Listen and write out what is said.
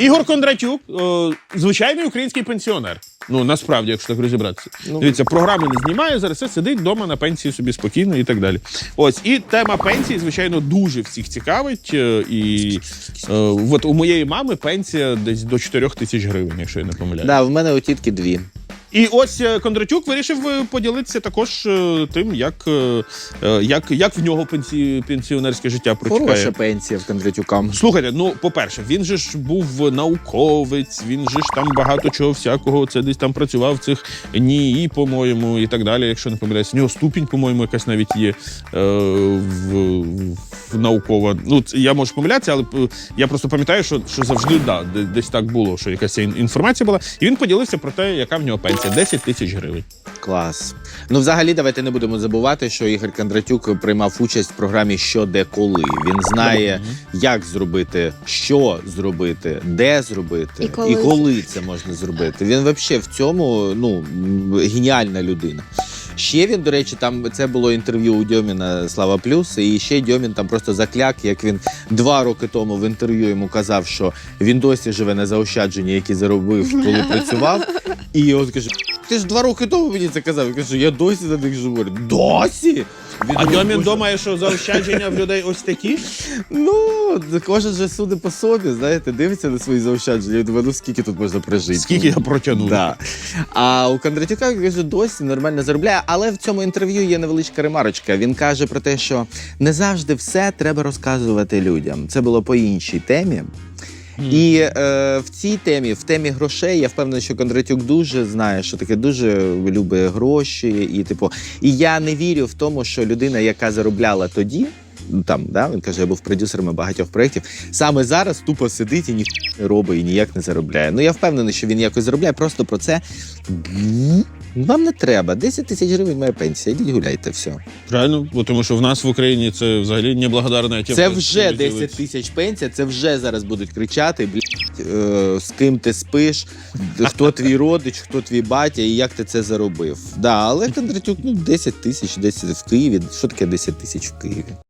Ігор Кондратюк, е, звичайний український пенсіонер. Ну насправді, якщо так розібратися. Дивіться, програми не знімає, зараз все сидить вдома на пенсії собі спокійно і так далі. Ось і тема пенсії, звичайно, дуже всіх цікавить. е, І е, от у моєї мами пенсія десь до 4 тисяч гривень, якщо я не помиляюсь. Да, в мене у тітки дві. І ось е, Кондратюк вирішив е, поділитися також е, тим, як, як, як в нього пенсі, пенсіонерське життя протікає. Хороша пенсія в Кондратюка. Слухайте, ну по-перше, він же ж був науковець, він же ж там багато чого всякого. Це десь там працював в цих НІІ, по-моєму, і так далі. Якщо не помиляюсь, у нього ступінь, по-моєму, якась навіть є е, в, в наукова. Ну я можу помилятися, але я просто пам'ятаю, що, що завжди да, десь так було, що якась інформація була. І він поділився про те, яка в нього пенсія 10 тисяч гривень. Клас. Ну, взагалі, давайте не будемо забувати, що Ігор Кондратюк приймав участь в програмі Що де коли. Він знає, як зробити, що зробити, де зробити І коли. коли це можна зробити. Він взагалі в цьому ну геніальна людина. Ще він, до речі, там це було інтерв'ю у Дьоміна Слава Плюс, і ще Дьомін там просто закляк, як він два роки тому в інтерв'ю йому казав, що він досі живе на заощадженні, які заробив, коли працював. І от каже: ти ж два роки тому мені це казав. Я кажу, я досі за них живу. Досі? Він А Дьомін думає, що заощадження в людей ось такі. Ну, кожен же судить по собі, знаєте, дивиться на свої заощадження. Я думаю, ну скільки тут можна прожити? Скільки я протягнув. Да. А у Кондратюка каже, досі нормально заробляє. Але в цьому інтерв'ю є невеличка ремарочка. Він каже про те, що не завжди все треба розказувати людям. Це було по іншій темі. І е, в цій темі, в темі грошей, я впевнений, що Кондратюк дуже знає, що таке дуже любить гроші. І, типу, і я не вірю в тому, що людина, яка заробляла тоді. ну, Там, да, він каже, я був продюсером багатьох проєктів. Саме зараз тупо сидить і ніхто не робить і ніяк не заробляє. Ну я впевнений, що він якось заробляє. Просто про це вам не треба. 10 тисяч гривень моя пенсія. Ідіть гуляйте, все. Правильно, бо тому що в нас в Україні це взагалі неблагодарна тема. Це вже 10 тисяч пенсія, це вже зараз будуть кричати, блядь, е, з ким ти спиш, хто твій родич, хто твій батя і як ти це заробив. Да, але Кондратюк, ну 10 тисяч, 10 в Києві. Що таке 10 тисяч в Києві?